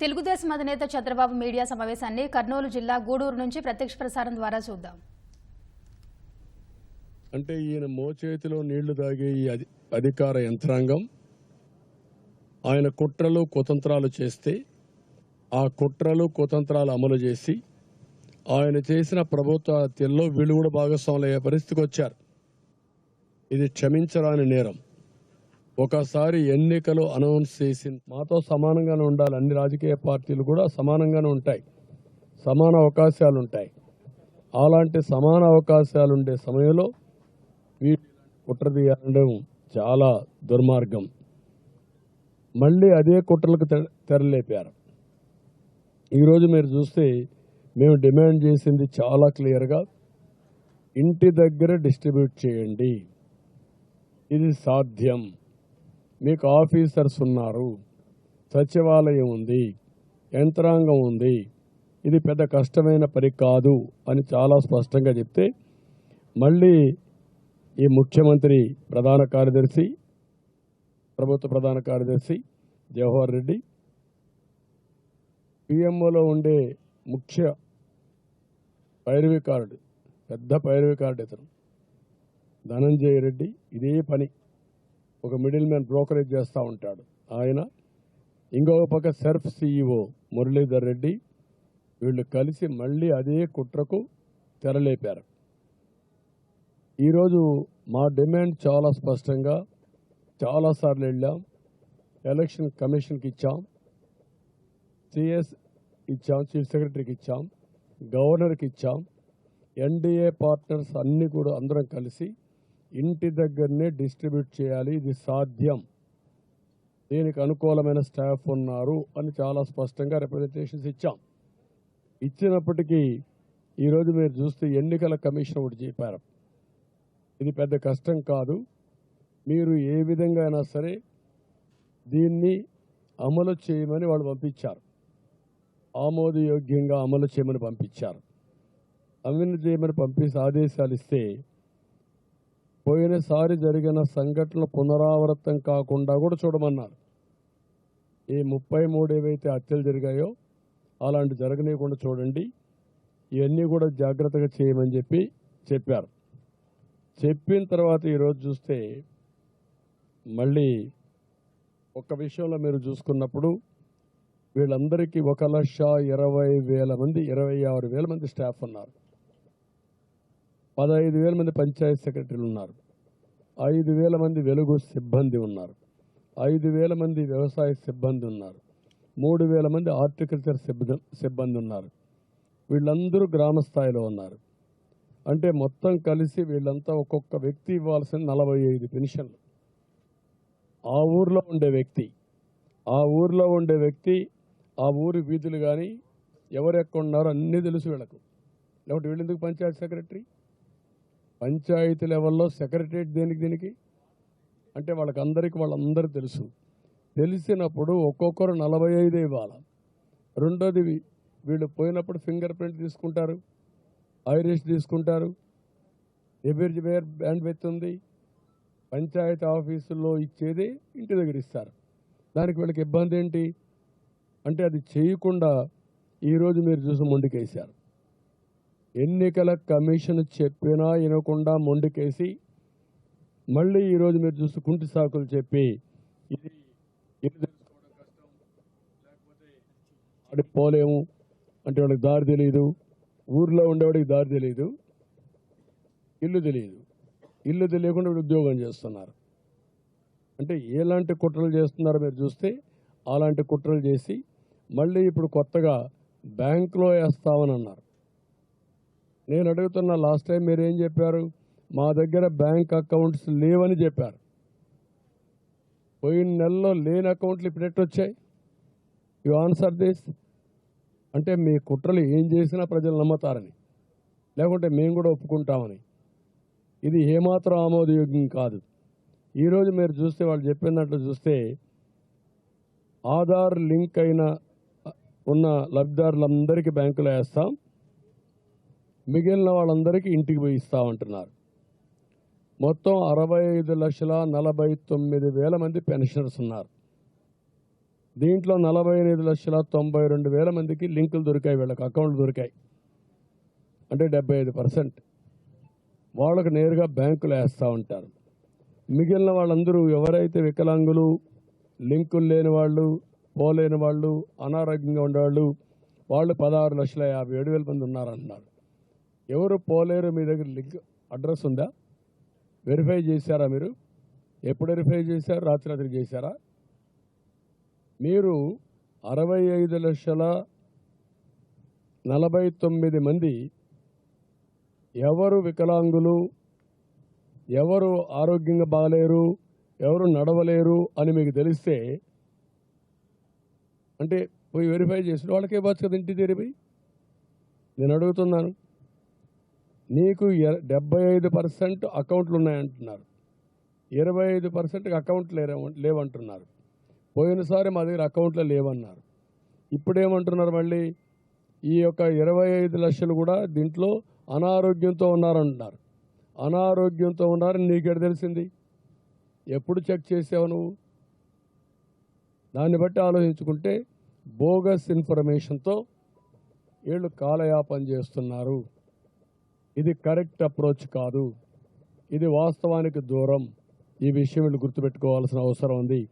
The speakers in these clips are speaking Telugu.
తెలుగుదేశం అధినేత చంద్రబాబు మీడియా సమావేశాన్ని కర్నూలు జిల్లా గూడూరు నుంచి ప్రత్యక్ష ప్రసారం ద్వారా చూద్దాం. అంటే ఈయన మోచేతిలో నీళ్ళు తాగే ఈ అధి- అధికార యంత్రాంగం ఆయన కుట్రలు కుతంత్రాలు చేస్తే ఆ కుట్రలు కుతంత్రాలు అమలు చేసి ఆయన చేసిన ప్రభుత్వ హత్యల్లో వీళ్ళు కూడా భాగస్వాములు అయ్యే పరిస్థితికి వచ్చారు. ఇది క్షమించరాని నేరం. ఒకసారి ఎన్నికలు అనౌన్స్ చేసి మాతో సమానంగానే ఉండాలి. అన్ని రాజకీయ పార్టీలు కూడా సమానంగానే ఉంటాయి. సమాన అవకాశాలు ఉంటాయి అలాంటి సమాన అవకాశాలు ఉండే సమయంలో వీటి కుట్రదీయడం చాలా దుర్మార్గం. మళ్ళీ అదే కుట్రలకు తెరలేపారు. ఈరోజు మీరు చూస్తే మేము డిమాండ్ చేసింది చాలా క్లియర్గా ఇంటి దగ్గర డిస్ట్రిబ్యూట్ చేయండి. ఇది సాధ్యం. మీకు ఆఫీసర్స్ ఉన్నారు. సచివాలయం ఉంది. యంత్రాంగం ఉంది. ఇది పెద్ద కష్టమైన పని కాదు అని చాలా స్పష్టంగా చెప్తే మళ్ళీ ఈ ముఖ్యమంత్రి ప్రధాన కార్యదర్శి ప్రభుత్వ ప్రధాన కార్యదర్శి జవహర్ రెడ్డి పిఎంఓలో ఉండే ముఖ్య పైరవికారుడు పెద్ద పైరవికారుడు ఇతను ధనంజయ రెడ్డి ఇదే పని. ఒక మిడిల్ మ్యాన్ బ్రోకరేజ్ చేస్తూ ఉంటాడు. ఆయన ఇంకొక పక్క సెర్ఫ్ సిఇఓ మురళీధర్ రెడ్డి వీళ్ళు కలిసి మళ్ళీ అదే కుట్రకు తెరలేపారు. ఈరోజు మా డిమాండ్ చాలా స్పష్టంగా చాలాసార్లు వెళ్ళాం. ఎలక్షన్ కమిషన్కి ఇచ్చాం. సిఎస్ ఇచ్చాం చీఫ్ సెక్రటరీకి ఇచ్చాం గవర్నర్కి ఇచ్చాం. ఎన్డీఏ పార్ట్నర్స్ అన్నీ కూడా అందరం కలిసి ఇంటి దగ్గరనే డిస్ట్రిబ్యూట్ చేయాలి ఇది సాధ్యం. దీనికి అనుకూలమైన స్టాఫ్ ఉన్నారు అని చాలా స్పష్టంగా రిప్రజెంటేషన్స్ ఇచ్చాం. ఇచ్చినప్పటికీ ఈరోజు మీరు చూస్తే ఎన్నికల కమిషన్ ఒకటి చెప్పారు. ఇది పెద్ద కష్టం కాదు. మీరు ఏ విధంగా అయినా సరే దీన్ని అమలు చేయమని వాళ్ళు పంపించారు. ఆమోదయోగ్యంగా అమలు చేయమని పంపించారు. అమలు చేయమని పంపి ఆదేశాలు ఇస్తే పోయినసారి జరిగిన సంఘటనలు పునరావృతం కాకుండా కూడా చూడమన్నారు. ఈ ముప్పై మూడు ఏవైతే హత్యలు జరిగాయో అలాంటి జరగనీయకుండా చూడండి. ఇవన్నీ కూడా జాగ్రత్తగా చేయమని చెప్పి చెప్పారు. చెప్పిన తర్వాత ఈరోజు చూస్తే మళ్ళీ ఒక విషయంలో మీరు చూసుకున్నప్పుడు వీళ్ళందరికీ ఒక లక్ష ఇరవై వేల మంది ఇరవై ఆరు వేల మంది స్టాఫ్ ఉన్నారు. పదహైదు వేల మంది పంచాయత్ సెక్రటరీలు ఉన్నారు. ఐదు వేల మంది వెలుగు సిబ్బంది ఉన్నారు. ఐదు వేల మంది వ్యవసాయ సిబ్బంది ఉన్నారు. మూడు వేల మంది హార్టికల్చర్ సిబ్బంది సిబ్బంది ఉన్నారు. వీళ్ళందరూ గ్రామ స్థాయిలో ఉన్నారు. అంటే మొత్తం కలిసి వీళ్ళంతా ఒక్కొక్క వ్యక్తి ఇవ్వాల్సిన నలభై ఐదు పెన్షన్లు. ఆ ఊర్లో ఉండే వ్యక్తి ఆ ఊర్లో ఉండే వ్యక్తి ఆ ఊరి వీధులు కానీ ఎవరు ఎక్కడ ఉన్నారో అన్నీ తెలుసు వీళ్ళకు. లేకపోతే వీళ్ళెందుకు పంచాయత్ పంచాయతీ సెక్రటరీ? పంచాయతీ లెవెల్లో సెక్రటరేట్ దేనికి దీనికి? అంటే వాళ్ళకందరికీ వాళ్ళందరూ తెలుసు. తెలిసినప్పుడు ఒక్కొక్కరు నలభై ఐదు ఇవ్వాలి. రెండోది వీళ్ళు పోయినప్పుడు ఫింగర్ ప్రింట్ తీసుకుంటారు. ఐరిష్ తీసుకుంటారు. ఎబిర్జ్ వేర్ బ్యాండ్ విత్ పంచాయతీ ఆఫీసుల్లో ఇచ్చేది ఇంటి దగ్గర ఇస్తారు. దానికి వీళ్ళకి ఇబ్బంది ఏంటి? అంటే అది చేయకుండా ఈరోజు మీరు చూసి ముందుకేశారు ఎన్నికల కమిషన్ చెప్పినా వినకుండా మొండికేసి మళ్ళీ ఈరోజు మీరు చూసి కుంటి సాకులు చెప్పి ఇది ఇది తెలుసుకోవడం కష్టం. లేకపోతే పోలేము అంటే వాడికి దారి తెలియదు ఊర్లో ఉండేవాడికి దారి తెలియదు ఇల్లు తెలియదు ఇల్లు తెలియకుండా వీడు ఉద్యోగం చేస్తున్నారు. అంటే ఎలాంటి కుట్రలు చేస్తున్నారో మీరు చూస్తే అలాంటి కుట్రలు చేసి మళ్ళీ ఇప్పుడు కొత్తగా బ్యాంకులో వేస్తామని అన్నారు. నేను అడుగుతున్న లాస్ట్ టైం మీరు ఏం చెప్పారు? మా దగ్గర బ్యాంక్ అకౌంట్స్ లేవని చెప్పారు. పోయిన నెలలో లేని అకౌంట్లు ఇప్పుడు వచ్చాయి? యు ఆన్సర్ దిస్ అంటే మీ కుట్రలు ఏం చేసినా ప్రజలు నమ్ముతారని. లేకుంటే మేము కూడా ఒప్పుకుంటామని. ఇది ఏమాత్రం ఆమోదయోగ్యం కాదు. ఈరోజు మీరు చూస్తే వాళ్ళు చెప్పినట్లు చూస్తే ఆధార్ లింక్ అయిన ఉన్న లబ్ధిదారులందరికీ బ్యాంకులో వేస్తాం. మిగిలిన వాళ్ళందరికీ ఇంటికి పోయి ఇస్తామంటున్నారు మొత్తం అరవై ఐదు లక్షల నలభై తొమ్మిది వేల మంది పెన్షనర్స్ ఉన్నారు. దీంట్లో నలభై ఎనిమిది లక్షల తొంభై రెండు వేల మందికి లింకులు దొరికాయి వీళ్ళకి అకౌంట్లు దొరికాయి. అంటే డెబ్బై ఐదు పర్సెంట్. వాళ్ళకు నేరుగా బ్యాంకులు వేస్తూ ఉంటారు. మిగిలిన వాళ్ళందరూ ఎవరైతే వికలాంగులు లింకులు లేని వాళ్ళు పోలేని వాళ్ళు అనారోగ్యంగా ఉండేవాళ్ళు వాళ్ళు పదహారు లక్షల యాభై ఏడు వేల మంది ఉన్నారంటున్నారు ఎవరు పోలేరు మీ దగ్గర లింక్ అడ్రస్ ఉందా? వెరిఫై చేశారా మీరు? ఎప్పుడు వెరిఫై చేశారు? రాత్రి రాత్రి చేశారా? మీరు అరవై ఐదు లక్షల నలభై తొమ్మిది మంది ఎవరు వికలాంగులు ఎవరు ఆరోగ్యంగా బాగలేరు ఎవరు నడవలేరు అని మీకు తెలిస్తే అంటే పోయి వెరిఫై చేసిన వాళ్ళకే ఇవ్వచ్చు కదా ఇంటి తెరిపై నేను అడుగుతున్నాను. నీకు ఎ- డెబ్బై ఐదు పర్సెంట్ అకౌంట్లు ఉన్నాయంటున్నారు. ఇరవై ఐదు పర్సెంట్ అకౌంట్లు లేవంటున్నారు. పోయినసారి మా దగ్గర అకౌంట్లో లేవన్నారు. ఇప్పుడేమంటున్నారు మళ్ళీ? ఈ యొక్క ఇరవై ఐదు లక్షలు కూడా దీంట్లో అనారోగ్యంతో ఉన్నారంటున్నారు. అనారోగ్యంతో ఉన్నారని నీకెడ తెలిసింది? ఎప్పుడు చెక్ చేసావు నువ్వు? దాన్ని బట్టి ఆలోచించుకుంటే బోగస్ ఇన్ఫర్మేషన్తో వీళ్ళు కాలయాపన చేస్తున్నారు. ఇది కరెక్ట్ అప్రోచ్ కాదు. ఇది వాస్తవానికి దూరం. ఈ విషయం వీళ్ళు గుర్తుపెట్టుకోవాల్సిన అవసరం ఉంది.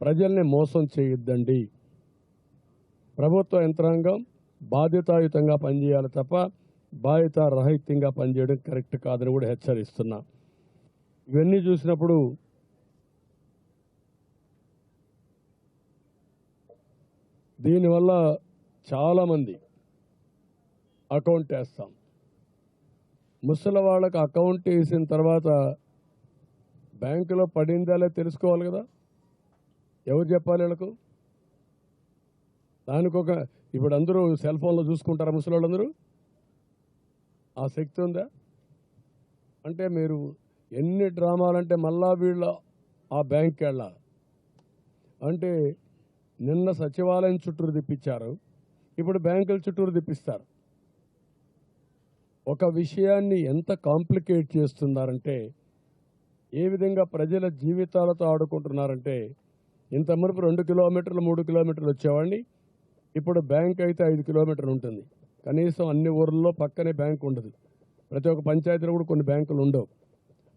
ప్రజల్ని మోసం చేయొద్దండి. ప్రభుత్వ యంత్రాంగం బాధ్యతాయుతంగా పనిచేయాలి తప్ప బాధ్యత రహిత్యంగా పనిచేయడం కరెక్ట్ కాదని కూడా హెచ్చరిస్తున్నా. ఇవన్నీ చూసినప్పుడు దీనివల్ల చాలామంది అకౌంట్ వేస్తాం. ముసలి వాళ్ళకి అకౌంట్ వేసిన తర్వాత బ్యాంకులో పడిందా లేదా తెలుసుకోవాలి కదా. ఎవరు చెప్పాలి వీళ్ళకు? దానికి ఒక ఇప్పుడు అందరూ సెల్ ఫోన్లో చూసుకుంటారా ముసలి వాళ్ళందరూ ఆ శక్తి ఉందా? అంటే మీరు ఎన్ని డ్రామాలంటే మళ్ళా వీళ్ళ ఆ బ్యాంక్కి వెళ్ళా అంటే నిన్న సచివాలయం చుట్టూరు తిప్పించారు. ఇప్పుడు బ్యాంకుల చుట్టూరు తిప్పిస్తారు. ఒక విషయాన్ని ఎంత కాంప్లికేట్ చేస్తున్నారంటే ఏ విధంగా ప్రజల జీవితాలతో ఆడుకుంటున్నారంటే ఇంత మునుపు రెండు కిలోమీటర్లు మూడు కిలోమీటర్లు వచ్చేవాడిని ఇప్పుడు బ్యాంక్ అయితే ఐదు కిలోమీటర్లు ఉంటుంది. కనీసం అన్ని ఊర్లలో పక్కనే బ్యాంక్ ఉండదు. ప్రతి ఒక్క పంచాయతీలో కూడా కొన్ని బ్యాంకులు ఉండవు.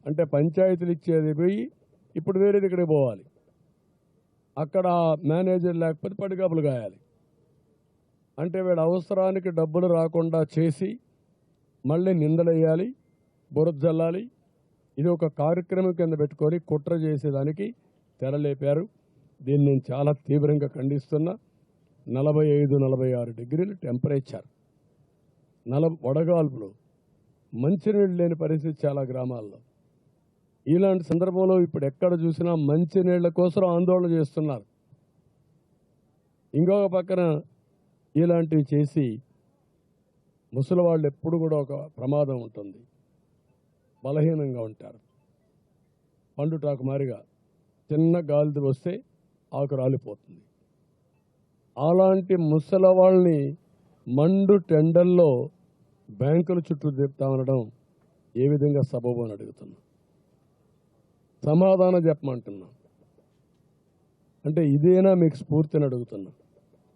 అంటే పంచాయతీలు ఇచ్చేది పోయి ఇప్పుడు వేరే దగ్గరికి పోవాలి. అక్కడ మేనేజర్ లేకపోతే పడిగాపులు గాయాలి. అంటే వీడు అవసరానికి డబ్బులు రాకుండా చేసి మళ్ళీ నిందలేయాలి బురదల్లాలి ఇది ఒక కార్యక్రమం కింద పెట్టుకొని కుట్ర చేసేదానికి తెరలేపారు. దీన్ని నేను చాలా తీవ్రంగా ఖండిస్తున్నా. నలభై ఐదు నలభై ఆరు డిగ్రీలు టెంపరేచర్. నల వడగాల్పులు. మంచినీళ్ళు లేని పరిస్థితి చాలా గ్రామాల్లో. ఇలాంటి సందర్భంలో ఇప్పుడు ఎక్కడ చూసినా మంచినీళ్ళ కోసం ఆందోళన చేస్తున్నారు. ఇంకొక పక్కన ఇలాంటివి చేసి ముసలి వాళ్ళు ఎప్పుడు కూడా ఒక ప్రమాదం ఉంటుంది. బలహీనంగా ఉంటారు. పండుటాకు మారిగా చిన్న గాలిది వస్తే ఆకు రాలిపోతుంది. అలాంటి ముసలి వాళ్ళని మండు టెండల్లో బ్యాంకుల చుట్టూ తిప్పుతా ఉండడం ఏ విధంగా సబబు అని అడుగుతున్నా. సమాధానం చెప్పమంటున్నా. అంటే ఇదేనా మీకు స్ఫూర్తిని అడుగుతున్నా.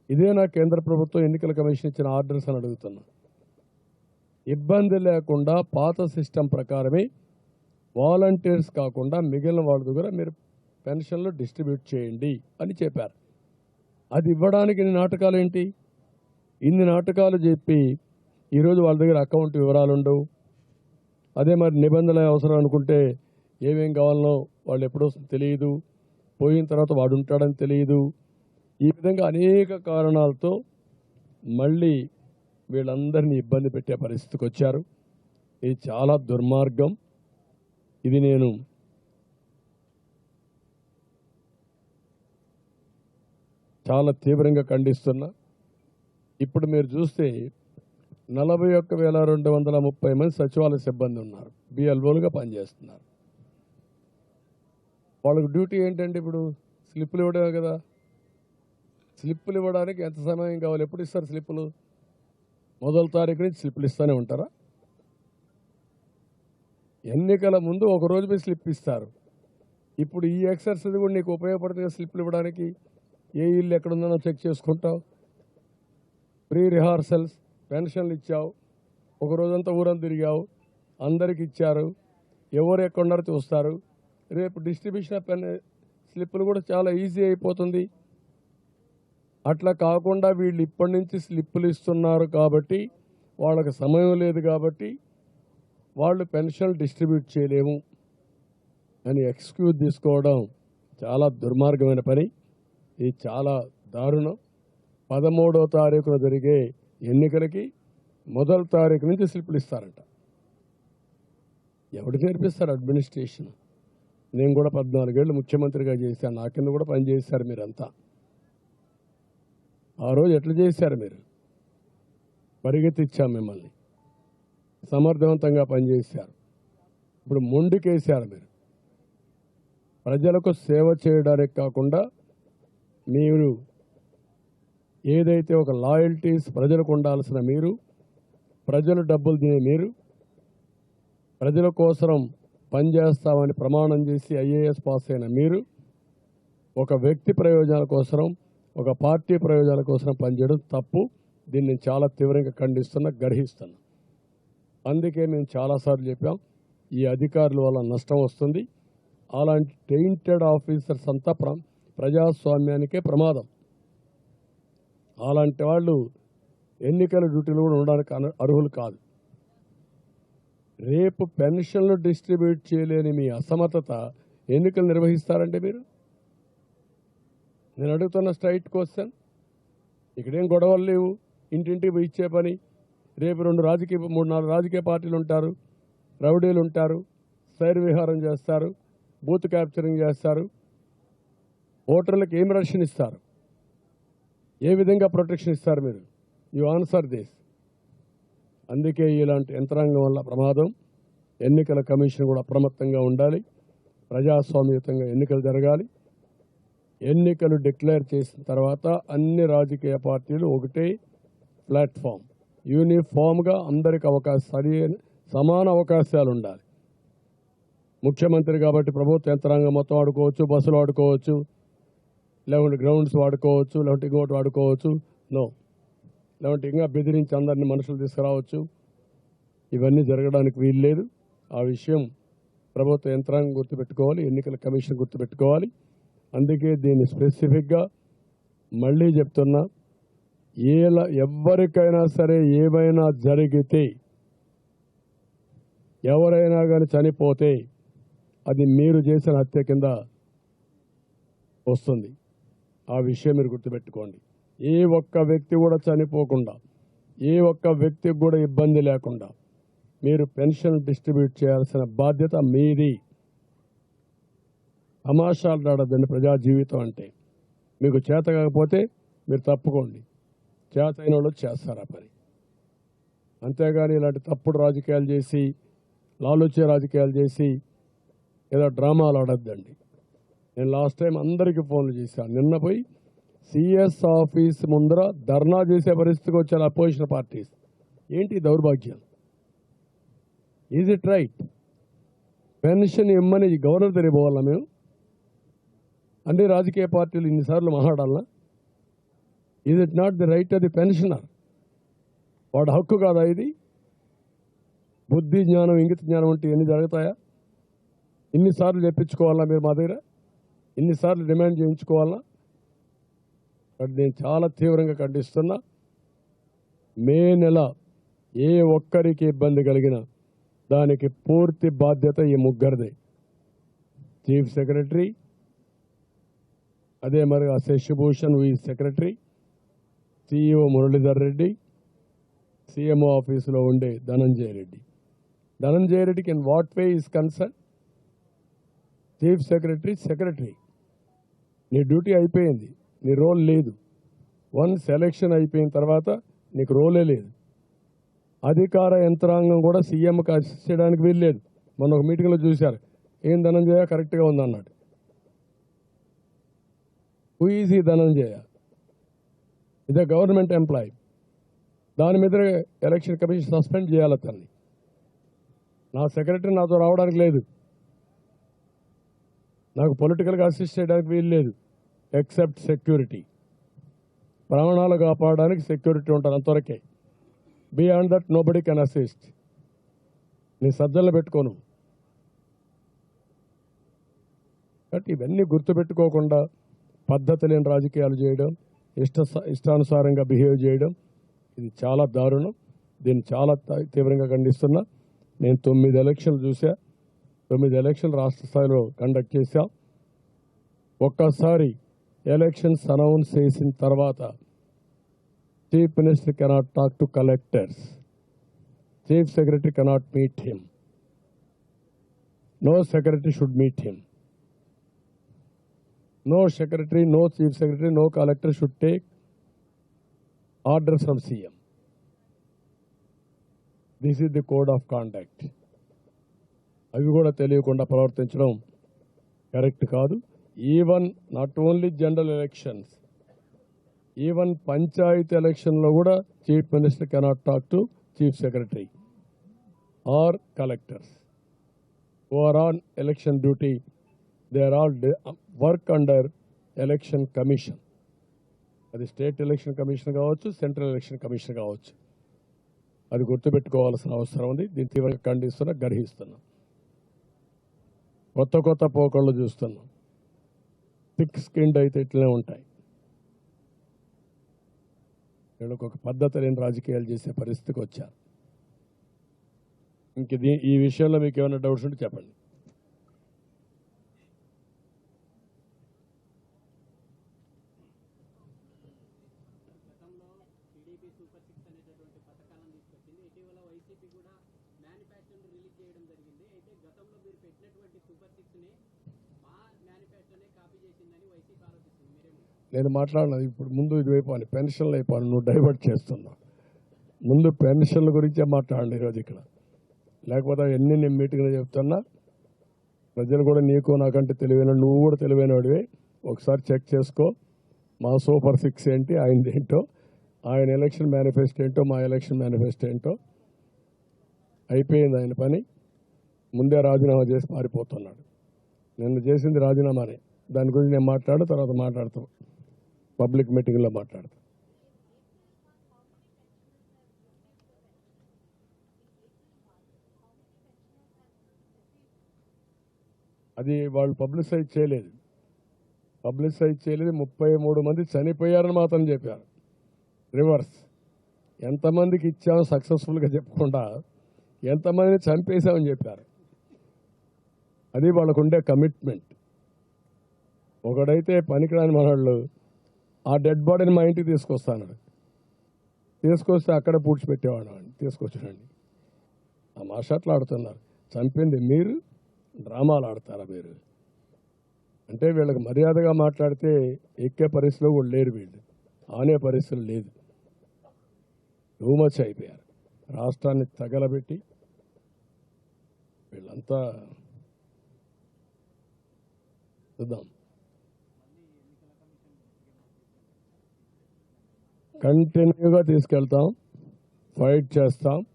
ఇదేనా కేంద్ర ప్రభుత్వం ఎన్నికల కమిషన్ ఇచ్చిన ఆర్డర్స్ అని అడుగుతున్నా. ఇబ్బంది లేకుండా పాత సిస్టమ్ ప్రకారమే వాలంటీర్స్ కాకుండా మిగిలిన వాళ్ళ దగ్గర మీరు పెన్షన్లు డిస్ట్రిబ్యూట్ చేయండి అని చెప్పారు. అది ఇవ్వడానికి ఇన్ని నాటకాలు ఏంటి? ఇన్ని నాటకాలు చెప్పి ఈరోజు వాళ్ళ దగ్గర అకౌంట్ వివరాలు ఉండవు అదే మరి నిబంధనలు అవసరం అనుకుంటే ఏమేం కావాలనో వాళ్ళు ఎప్పుడో తెలియదు. పోయిన తర్వాత వాడు ఉంటాడని తెలియదు. ఈ విధంగా అనేక కారణాలతో మళ్ళీ వీళ్ళందరినీ ఇబ్బంది పెట్టే పరిస్థితికి వచ్చారు. ఇది చాలా దుర్మార్గం. ఇది నేను చాలా తీవ్రంగా ఖండిస్తున్నా. ఇప్పుడు మీరు చూస్తే నలభై ఒక్క వేల రెండు వందల ముప్పై మంది సచివాలయ సిబ్బంది ఉన్నారు. బిఎల్ఓలుగా పనిచేస్తున్నారు. వాళ్ళకి డ్యూటీ ఏంటంటే ఇప్పుడు? స్లిప్పులు ఇవ్వడమే కదా. స్లిప్పులు ఇవ్వడానికి ఎంత సమయం కావాలి? ఎప్పుడు ఇస్తారు స్లిప్పులు? మొదటి తారీఖు నుంచి స్లిప్పులు ఇస్తూనే ఉంటారా? ఎన్నికల ముందు ఒక రోజు మీద స్లిప్ ఇస్తారు. ఇప్పుడు ఈ ఎక్సర్సైజ్ కూడా నీకు ఉపయోగపడుతుంది స్లిప్లు స్లిప్పులు ఇవ్వడానికి. ఏ ఇల్లు ఎక్కడుందో చెక్ చేసుకుంటావు. ప్రీ రిహార్సల్స్ పెన్షన్లు ఇచ్చావు. ఒక రోజంతా ఊరం తిరిగావు. అందరికి ఇచ్చారు. ఎవరు ఎక్కడున్నారో చూస్తారు. రేపు డిస్ట్రిబ్యూషన్ పెన్ స్లిప్పులు కూడా చాలా ఈజీ అయిపోతుంది. అట్లా కాకుండా వీళ్ళు ఇప్పటి నుంచి స్లిప్పులు ఇస్తున్నారు కాబట్టి వాళ్ళకి సమయం లేదు కాబట్టి వాళ్ళు పెన్షన్ డిస్ట్రిబ్యూట్ చేయలేము అని ఎక్స్క్యూజ్ తీసుకోవడం చాలా దుర్మార్గమైన పని. ఇది చాలా దారుణం. పదమూడవ తారీఖున జరిగే ఎన్నికలకి మొదటి తారీఖు నుంచి స్లిప్పులు ఇస్తారంట. ఎవడు నేర్పిస్తారు అడ్మినిస్ట్రేషన్? నేను కూడా పద్నాలుగేళ్ళు ముఖ్యమంత్రిగా చేశాను. నా కింద కూడా పనిచేశారు మీరంతా? ఆ రోజు ఎట్లా చేశారు మీరు? పరిగెత్తిచ్చాం మిమ్మల్ని. సమర్థవంతంగా పనిచేశారు. ఇప్పుడు మొండికేశారు మీరు. ప్రజలకు సేవ చేయడానికి కాకుండా మీరు ఏదైతే ఒక లాయల్టీస్ ప్రజలకు ఉండాల్సిన మీరు ప్రజలు డబ్బులు తినే మీరు ప్రజల కోసం పనిచేస్తామని ప్రమాణం చేసి ఐఏఎస్ పాస్ అయిన మీరు ఒక వ్యక్తి ప్రయోజనాల కోసం ఒక పార్టీ ప్రయోజనాల కోసం పనిచేయడం తప్పు. దీన్ని నేను చాలా తీవ్రంగా ఖండిస్తున్నా గర్హిస్తున్నా. అందుకే మేము చాలాసార్లు చెప్పాం ఈ అధికారుల వల్ల నష్టం వస్తుంది. అలాంటి టెయింటెడ్ ఆఫీసర్స్ అంతా ప్ర ప్రజాస్వామ్యానికే ప్రమాదం. అలాంటి వాళ్ళు ఎన్నికల డ్యూటీలు కూడా ఉండడానికి అర్హులు కాదు. రేపు పెన్షన్లు డిస్ట్రిబ్యూట్ చేయలేని మీ అసమర్థత ఎన్నికలు నిర్వహిస్తారంటే మీరు? నేను అడుగుతున్న స్ట్రైట్ క్వశ్చన్ ఇక్కడేం గొడవలు లేవు. ఇంటింటికి పోయి ఇచ్చే పని. రేపు రెండు రాజకీయ మూడు నాలుగు రాజకీయ పార్టీలు ఉంటారు. రౌడీలు ఉంటారు. సైర్ విహారం చేస్తారు. బూత్ క్యాప్చరింగ్ చేస్తారు. ఓటర్లకు ఏం రక్షణ ఇస్తారు? ఏ విధంగా ప్రొటెక్షన్ ఇస్తారు మీరు? You answer this. అందుకే ఇలాంటి యంత్రాంగం వల్ల ప్రమాదం. ఎన్నికల కమిషన్ కూడా అప్రమత్తంగా ఉండాలి. ప్రజాస్వామ్యతంగా ఎన్నికలు జరగాలి. ఎన్నికలు డిక్లేర్ చేసిన తర్వాత అన్ని రాజకీయ పార్టీలు ఒకటే ప్లాట్ఫామ్. యూనిఫామ్గా అందరికి అవకాశం సరి సమాన అవకాశాలు ఉండాలి. ముఖ్యమంత్రి కాబట్టి ప్రభుత్వ యంత్రాంగం మొత్తం ఆడుకోవచ్చు బస్సులు ఆడుకోవచ్చు లేకుంటే గ్రౌండ్స్ వాడుకోవచ్చు లేకుంటే ఇంకోటి వాడుకోవచ్చు. నో. లేకుంటే ఇంకా బెదిరించి అందరిని మనుషులు తీసుకురావచ్చు. ఇవన్నీ జరగడానికి వీలు లేదు ఆ విషయం ప్రభుత్వ యంత్రాంగం గుర్తుపెట్టుకోవాలి ఎన్నికల కమిషన్ గుర్తుపెట్టుకోవాలి. అందుకే దీన్ని స్పెసిఫిక్గా మళ్ళీ చెప్తున్నా. ఏలా ఎవరికైనా సరే ఏమైనా జరిగితే ఎవరైనా కానీ చనిపోతే అది మీరు చేసిన హత్య కింద వస్తుంది. ఆ విషయం మీరు గుర్తుపెట్టుకోండి. ఏ ఒక్క వ్యక్తి కూడా చనిపోకుండా ఏ ఒక్క వ్యక్తికి కూడా ఇబ్బంది లేకుండా మీరు పెన్షన్ డిస్ట్రిబ్యూట్ చేయాల్సిన బాధ్యత మీది. తమాషాలు ఆడద్దండి ప్రజా జీవితం అంటే. మీకు చేత కాకపోతే మీరు తప్పుకోండి. చేత అయిన వాళ్ళు చేస్తారు ఆ పని అంతేగాని ఇలాంటి తప్పుడు రాజకీయాలు చేసి లాలుచే రాజకీయాలు చేసి ఏదో డ్రామాలు ఆడద్దండి. నేను లాస్ట్ టైం అందరికీ ఫోన్లు చేశాను. నిన్న పోయి సిఎస్ ఆఫీస్ ముందర ధర్నా చేసే పరిస్థితికి వచ్చారు అపోజిషన్ పార్టీస్. ఏంటి దౌర్భాగ్యం? ఈజ్ ఇట్ రైట్ పెన్షన్ ఇమ్మని గవర్నర్ దగ్గర మేము? అన్ని రాజకీయ పార్టీలు ఇన్నిసార్లు మాట్లాడాలనా ఇది it not the right of the pensioner వాడు హక్కు కాదా ఇది? బుద్ధి జ్ఞానం ఇంగిత జ్ఞానం అంటే ఎన్ని జరుగుతాయా? ఇన్నిసార్లు చెప్పించుకోవాలా మీరు మా దగ్గర? ఇన్నిసార్లు డిమాండ్ చేయించుకోవాలా? నేను చాలా తీవ్రంగా ఖండిస్తున్నా. మే నెల ఏ ఒక్కరికి ఇబ్బంది కలిగినా దానికి పూర్తి బాధ్యత ఈ ముగ్గురిదే. చీఫ్ సెక్రటరీ అదే మరి శశిభూషణ్ వి secretary CEO Muralidhar Reddy CMO ఆఫీసులో ఉండే ధనంజయ రెడ్డి. ధనంజయ రెడ్డికి in what way is concern? Chief secretary secretary నీ డ్యూటీ అయిపోయింది నీ రోల్ లేదు. వన్ సెలక్షన్ అయిపోయిన తర్వాత నీకు రోలే లేదు. అధికార యంత్రాంగం కూడా సీఎంకి అసిస్ట్ చేయడానికి వీల్లేదు. మొన్న ఒక మీటింగ్లో చూశారు. ఏం ధనంజయ? కరెక్ట్గా ఉందన్నాడు. హూ ఈజ్ ఈ ధనంజయ ఇదే గవర్నమెంట్ ఎంప్లాయీ. దాని మీద ఎలక్షన్ కమిషన్ సస్పెండ్ చేయాలి అతన్ని నా సెక్రటరీ నాతో రావడానికి లేదు. నాకు పొలిటికల్గా అసిస్ట్ చేయడానికి వీలు లేదు. Except security. ప్రాణాలు కాపాడడానికి సెక్యూరిటీ ఉంటారు అంతవరకే. Beyond that nobody can assist. నీ సజ్జలు పెట్టుకోను. కాబట్టి ఇవన్నీ గుర్తుపెట్టుకోకుండా పద్ధతి లేని రాజకీయాలు చేయడం ఇష్ట ఇష్టానుసారంగా బిహేవ్ చేయడం ఇది చాలా దారుణం. దీన్ని చాలా తీవ్రంగా ఖండిస్తున్నా. నేను తొమ్మిది ఎలక్షన్లు చూసా. తొమ్మిది ఎలక్షన్లు రాష్ట్ర స్థాయిలో కండక్ట్ చేశాం. ఒక్కసారి ఎలక్షన్స్ అనౌన్స్ చేసిన తర్వాత chief minister cannot talk to collectors. Chief secretary cannot meet him. No secretary should meet him. No secretary no chief secretary no collector should take orders from CM this is the code of contact అవి కూడా తెలియకుండా ప్రవర్తించడం కరెక్ట్ కాదు. Even not only general elections even panchayat ఎలక్షన్లో కూడా chief minister cannot talk to chief secretary or collectors or on election duty they are all work under election commission అది స్టేట్ ఎలక్షన్ కమిషన్ కావచ్చు సెంట్రల్ ఎలక్షన్ కమిషన్ కావచ్చు. అది గుర్తుపెట్టుకోవాల్సిన అవసరం ఉంది. దీన్ని తీవ్రంగా ఖండిస్తున్నా గర్హిస్తున్నా. కొత్త కొత్త పోకళ్ళు చూస్తున్నాం. థిక్ స్కిన్డ్ అయితే ఇట్లనే ఉంటాయి. వీళ్ళకి ఒక పద్ధతి లేని రాజకీయాలు చేసే పరిస్థితికి వచ్చారు ఇంక ఈ విషయంలో మీకు ఏమైనా డౌట్స్ ఉంటే చెప్పండి. నేను మాట్లాడినది ఇప్పుడు ముందు ఇటువైపు అని పెన్షన్లు అయిపోయి నువ్వు డైవర్ట్ చేస్తున్నావు. ముందు పెన్షన్ల గురించే మాట్లాడండి ఈరోజు ఇక్కడ. లేకపోతే ఎన్ని నేను మీటింగ్లో చెప్తున్నా. ప్రజలు కూడా నీకు నాకంటే తెలివైన నువ్వు కూడా తెలివైన వాడివి ఒకసారి చెక్ చేసుకో. మా సూపర్ సిక్స్ ఏంటి ఆయనది ఏంటో ఆయన ఎలక్షన్ మేనిఫెస్టో ఏంటో మా ఎలక్షన్ మేనిఫెస్టో ఏంటో. అయిపోయింది ఆయన పని. ముందే రాజీనామా చేసి పారిపోతున్నాడు. నిన్న చేసింది రాజీనామానే. దాని గురించి నేను మాట్లాడు తర్వాత మాట్లాడతాం పబ్లిక్ మీటింగ్లో మాట్లాడతాం. అది వాళ్ళు పబ్లిసైజ్ చేయలేదు. పబ్లిసైజ్ చేయలేదు. ముప్పై మూడు మంది చనిపోయారని మాత్రం చెప్పారు. రివర్స్. ఎంతమందికి ఇచ్చామో సక్సెస్ఫుల్గా చెప్పకుండా ఎంతమందిని చంపేశామని చెప్పారు. అది వాళ్ళకు ఉండే కమిట్మెంట్. ఒకడైతే పనికిరాని మనవాళ్ళు ఆ డెడ్ బాడీని మా ఇంటికి తీసుకొస్తాను తీసుకొస్తే అక్కడ పూడ్చిపెట్టేవాడు తీసుకొచ్చాడండి. ఆ మాషాట్లు ఆడుతున్నారు. చంపింది మీరు డ్రామాలు ఆడతారా మీరు? అంటే వీళ్ళకి మర్యాదగా మాట్లాడితే ఎక్కే పరిస్థితిలో కూడా లేరు వీళ్ళు. ఆనే పరిస్థితులు లేదు. టూ మచ్ అయిపోయారు. రాష్ట్రాన్ని తగలబెట్టి వీళ్ళంతా చూద్దాం. కంటిన్యూగా తీసుకెళ్తాం ఫైట్ చేస్తాం.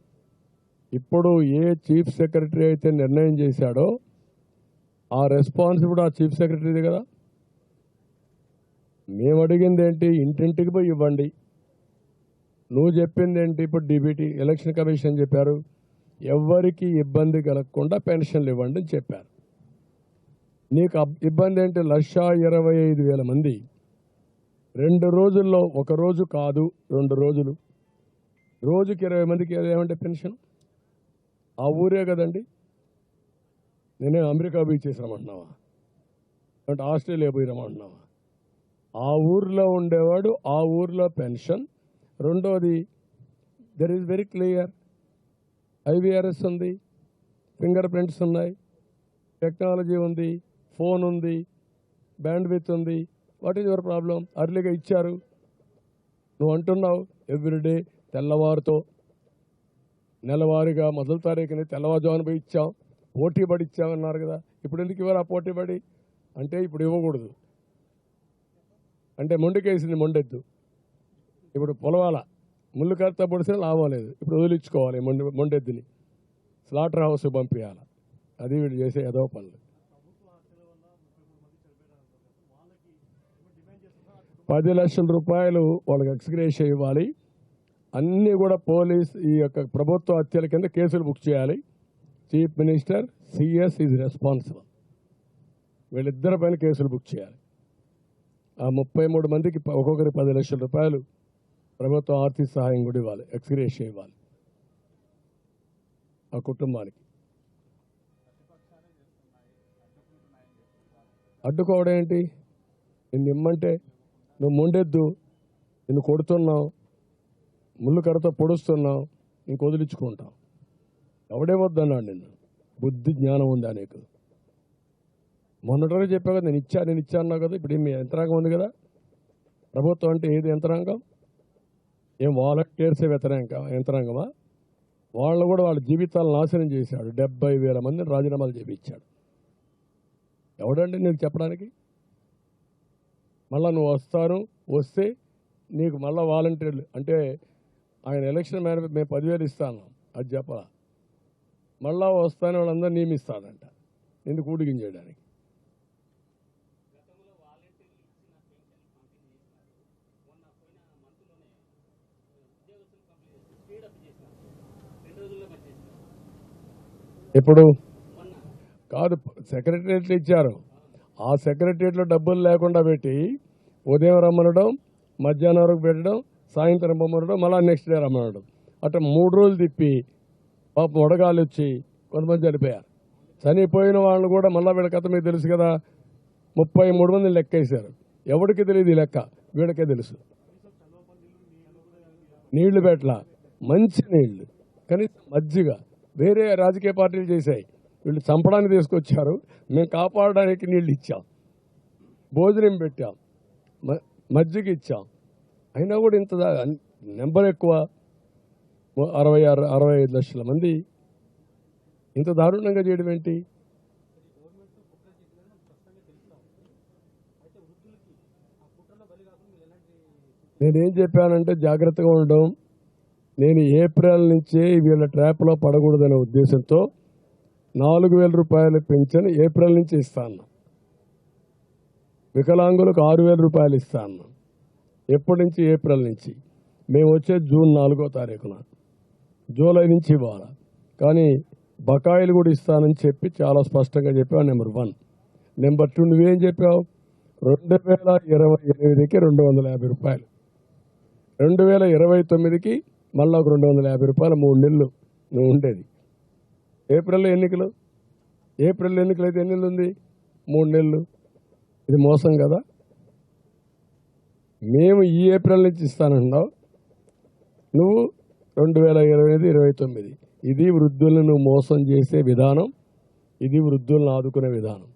ఇప్పుడు ఏ చీఫ్ సెక్రటరీ అయితే నిర్ణయం చేశాడో ఆ రెస్పాన్సిబిలిటీ ఆ చీఫ్ సెక్రటరీది కదా. మేము అడిగింది ఏంటి? ఇంటింటికి పోయి ఇవ్వండి. నువ్వు చెప్పింది ఏంటి? ఇప్పుడు డీబీటీ ఎలక్షన్ కమిషన్ చెప్పారు. ఎవరికి ఇబ్బంది కలగకుండా పెన్షన్లు ఇవ్వండి అని చెప్పారు. నీకు అబ్- ఇబ్బంది ఏంటి? లక్ష ఇరవై ఐదు వేల మంది రెండు రోజుల్లో ఒక రోజు కాదు రెండు రోజులు. రోజుకి ఇరవై మందికి ఏమంటే పెన్షన్? ఆ ఊరే కదండి. నేనే అమెరికా పోయి చేసి అంటే ఆస్ట్రేలియా పోయి రమ్మంటున్నావా? ఆ ఊర్లో ఉండేవాడు ఆ ఊర్లో పెన్షన్. రెండోది there is very clear IVRS ఉంది ఫింగర్ ప్రింట్స్ ఉన్నాయి టెక్నాలజీ ఉంది ఫోన్ ఉంది బ్యాండ్విత్ ఉంది వాట్ ఈజ్ యువర్ ప్రాబ్లం? అర్లీగా ఇచ్చారు. నువ్వు అంటున్నావు ఎవ్రీడే తెల్లవారుతో. నెలవారీగా మొదటి తారీఖుని తెల్లవారుజామున పోయి ఇచ్చాం. పోటీ పడి ఇచ్చామన్నారు కదా. ఇప్పుడు ఎందుకు ఇవ్వరు ఆ పోటీ పడి? అంటే ఇప్పుడు ఇవ్వకూడదు. అంటే మొండికేసింది మొండెద్దు. ఇప్పుడు పొలవాల ముళ్ళు కర్త పొడిస్తే లాభం లేదు. ఇప్పుడు వదిలించుకోవాలి మొండి మొండెద్దుని. స్లాటర్ హౌస్ పంపించాలి అది వీళ్ళు చేసే ఏదో పనులు పది లక్షల రూపాయలు వాళ్ళకి ఎక్స్గ్రేష్ ఇవ్వాలి. అన్నీ కూడా పోలీస్ ఈ యొక్క ప్రభుత్వ హత్యల కింద కేసులు బుక్ చేయాలి. Chief minister CS is responsible. వీళ్ళిద్దరి పైన కేసులు బుక్ చేయాలి. ఆ ముప్పై మూడు మందికి ఒక్కొక్కరి పది లక్షల రూపాయలు ప్రభుత్వం ఆర్థిక సహాయం కూడా ఇవ్వాలి. ఎక్స్గ్రేషియా ఇవ్వాలి. ఆ కుటుంబానికి. అడ్డుకోవడం ఏంటి? నేను ఇమ్మంటే నువ్వు మొండెద్దు నిన్ను కొడుతున్నావు ముళ్ళు కర్రతో పొడుస్తున్నావు ఇంక వదిలించుకుంటావు ఎవడే వద్దన్నాడు నిన్ను? బుద్ధి జ్ఞానం ఉందా నీకు? మొన్నటి చెప్పావు కదా నేను ఇచ్చా నేను ఇచ్చా అన్నావు కదా ఇప్పుడు మీ యంత్రాంగం ఉంది కదా? ప్రభుత్వం అంటే ఏది యంత్రాంగం? ఏం వాలంటీర్సే వ్యతిరేక యంత్రాంగమా? వాళ్ళు కూడా వాళ్ళ జీవితాలు నాశనం చేశాడు. డెబ్బై వేల మందిని రాజీనామాలు చేపించాడు. ఎవడండి నీకు చెప్పడానికి? మళ్ళా నువ్వు వస్తాను వస్తే నీకు మళ్ళా వాలంటీర్లు. అంటే ఆయన ఎలక్షన్ మేన మేము పదివేలు ఇస్తాను అది చెప్పాల? మళ్ళా వస్తాను వాళ్ళందరూ నియమిస్తాడంట నిన్ను కూడిగించేయడానికి. ఇప్పుడు కాదు సెక్రటరియట్లు ఇచ్చారు. ఆ సెక్రటరియట్లో డబ్బులు లేకుండా పెట్టి ఉదయం రమ్మనడం మధ్యాహ్నం వరకు పెట్టడం సాయంత్రం రమ్మనడం మళ్ళీ నెక్స్ట్ డే రమ్మనడం. అట్లా మూడు రోజులు తిప్పి పాపం వడగాలు వచ్చి కొంతమంది చనిపోయారు. చనిపోయిన వాళ్ళు కూడా మళ్ళీ వీళ్ళ కథ మీకు తెలుసు కదా ముప్పై మూడు మంది లెక్కేశారు. ఎవరికి తెలియదు ఈ లెక్క? వీళ్ళకే తెలుసు. నీళ్ళు పెట్టల మంచి నీళ్ళు. కనీసం మజ్జిగ. వేరే రాజకీయ పార్టీలు చేశాయి. వీళ్ళు చంపడానికి తీసుకొచ్చారు. మేము కాపాడడానికి నీళ్ళు ఇచ్చాం. భోజనం పెట్టాం. మజ్జిగ ఇచ్చాం అయినా కూడా ఇంత నెంబర్ ఎక్కువ. అరవై ఆరు అరవై ఐదు లక్షల మంది. ఇంత దారుణంగా చేయడం ఏంటి? నేనేం చెప్పానంటే జాగ్రత్తగా ఉండడం. నేను ఏప్రిల్ నుంచే వీళ్ళ ట్రాప్లో పడకూడదనే ఉద్దేశంతో నాలుగు వేల రూపాయలు పెన్షన్ ఏప్రిల్ నుంచి ఇస్తాను వికలాంగులకు ఆరు వేల రూపాయలు ఇస్తాను. ఎప్పటి నుంచి? ఏప్రిల్ నుంచి. మేము వచ్చే జూన్ నాలుగో తారీఖున. జూలై నుంచి ఇవ్వాలి? కానీ బకాయిలు కూడా ఇస్తానని చెప్పి చాలా స్పష్టంగా చెప్పావు నెంబర్ వన్. నెంబర్ టూ నువ్వేం చెప్పావు? రెండు వేల ఇరవై ఎనిమిదికి రెండు వందల యాభై రూపాయలు. రెండు వేల ఇరవై తొమ్మిదికి మళ్ళీ ఒక రెండు వందల యాభై రూపాయలు మూడు నెలలు నువ్వు ఉండేది. ఏప్రిల్లో ఎన్నికలు? ఏప్రిల్ ఎన్నికలు అయితే ఎన్ని నెలలు ఉంది? మూడు నెలలు. ఇది మోసం కదా? మేము ఈ ఏప్రిల్ నుంచి ఇస్తానంటున్నావు. నువ్వు రెండు వేల ఇరవై ఐదు ఇరవై తొమ్మిది. ఇది వృద్ధులను నువ్వు మోసం చేసే విధానం. ఇది వృద్ధులను ఆదుకునే విధానం.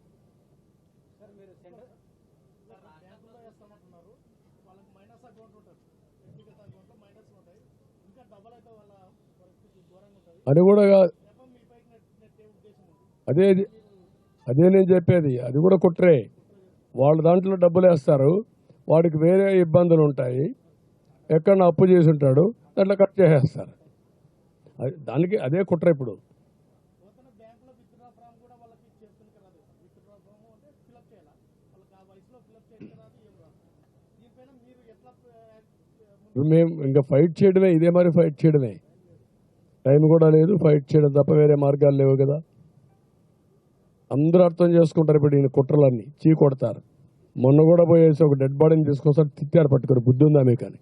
అది కూడా కాదు. అదే అదే నేను చెప్పేది. అది కూడా కుట్రే. వాళ్ళ దాంట్లో డబ్బులు వేస్తారు వాడికి వేరే ఇబ్బందులు ఉంటాయి ఎక్కడ అప్పు చేసి ఉంటాడు దాంట్లో కట్ చేసేస్తారు. అది దానికి అదే కుట్ర ఇప్పుడు. మేము ఇంకా ఫైట్ చేయడమే ఇదే మరి ఫైట్ చేయడమే. టైం కూడా లేదు ఫైట్ చేయడం తప్ప వేరే మార్గాలు లేవు కదా. అందరూ అర్థం చేసుకుంటారు ఇప్పుడు ఈయన కుట్రలన్నీ. చీ కొడతారు. మొన్న కూడా పోయేసి ఒక డెడ్ బాడీని తీసుకొస్తారు తిట్టారు పట్టుకొని. బుద్ధి ఉందా మీకు అని